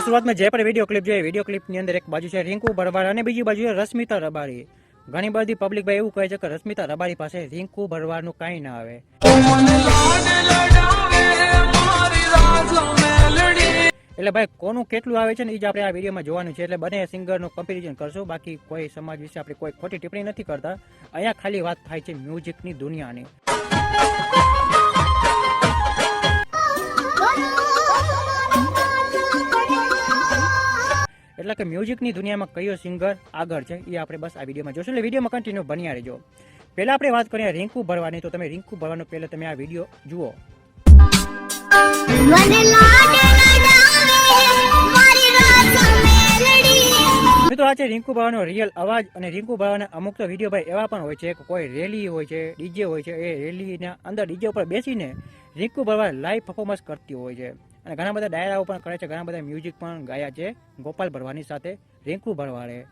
શરૂઆતમાં જે પણ વીડિયો ક્લિપ જોઈએ વીડિયો ક્લિપની અંદર એક બાજુ છે રિંકુ ભરવાડ અને બીજી બાજુ છે રશ્મિતા રબારી. ઘણી બધી પબ્લિક ભાઈ એવું કહે છે કે રશ્મિતા રબારી પાસે રિંકુ ભરવાડનું કાંઈ ના આવે. એટલે ભાઈ કોનું કેટલું આવે છે ને એ જ આપણે આ વિડીયોમાં જોવાનું છે. એટલે બંને સિંગરનું કમ્પેરિઝન કરશું. બાકી કોઈ સમાજ વિશે આપણે કોઈ ખોટી ટિપ્પણી નથી કરતા. અહીંયા ખાલી વાત થાય છે મ્યુઝિકની દુનિયાની. એટલે કે મ્યુઝિકની દુનિયામાં કયો સિંગર આગળ છે એ આપણે બસ આ વિડીયોમાં જોશું. એટલે વિડીયોમાં કન્ટિન્યુ બન્યા રહેજો. પહેલાં આપણે વાત કરીએ રિંકુ ભરવાની. તો તમે રિંકુ ભરવાનો પહેલાં તમે આ વીડિયો જુઓ. આ છે રિંકુ રિયલ અવાજ અને રિંકુ ભરવાના અમુક તો વીડિયો ભાઈ એવા પણ હોય છે કે કોઈ રેલી હોય છે ડીજે હોય છે, એ રેલીના અંદર ડીજે ઉપર બેસીને રિંકુ ભરવા લાઈવ પરફોર્મન્સ કરતી હોય છે. અને ઘણા બધા ડાયરાઓ પણ કરે છે, ઘણા બધા મ્યુઝિક પણ ગાયા છે ગોપાલ ભરવાની સાથે રિંકુ ભરવાડે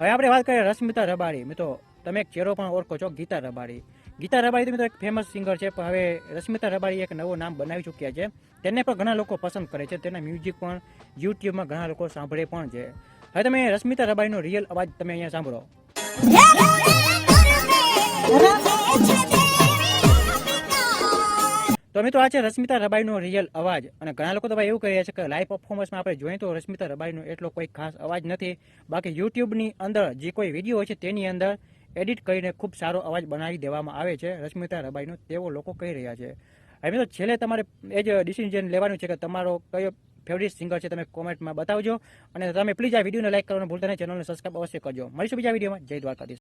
હવે આપણે વાત કરીએ રશ્મિતા રબારી. મિત્રો, તમે એક ચહેરો પણ ઓળખો છો, ગીતા રબારી. ગીતા રબારી તો મિત્રો એક ફેમસ સિંગર છે, પણ હવે રશ્મિતા રબારી એક નવું નામ બનાવી ચૂક્યા છે. તેને પણ ઘણા લોકો પસંદ કરે છે, તેના મ્યુઝિક પણ યુટ્યુબમાં ઘણા લોકો સાંભળે પણ છે. હવે તમે રશ્મિતા રબાઈનો રિયલ અવાજ તમે અહીંયા સાંભળો. તો મિત્રો, આ છે રશ્મિતા રબાઈનો રિયલ અવાજ. અને ઘણા લોકો તો ભાઈ એવું કહે છે કે લાઈવ પરફોર્મન્સમાં આપણે જોઈએ તો રશ્મિતા રબાઈનો એટલો કોઈ ખાસ અવાજ નથી. બાકી યુટ્યુબની અંદર જે કોઈ વીડિયો હોય છે તેની અંદર એડિટ કરીને ખૂબ સારો અવાજ બનાવી દેવામાં આવે છે રશ્મિતા રબાઈનો, તેવો લોકો કહી રહ્યા છે. હવે મિત્રો, છેલ્લે તમારે એ જ ડિસિઝન લેવાનું છે કે તમારો કયો ફેવરિટ સિંગર છે, તમે કોમેન્ટમાં બતાવજો. અને તમે પ્લીઝ આ વિડીયોને લાઇક કરવાનું ભૂલતા નહીં ચેનલને સબસ્ક્રાઈબ અવશ્ય કરજો. મળીશું બીજા વિડીયોમાં. જય દ્વારકાધીશ.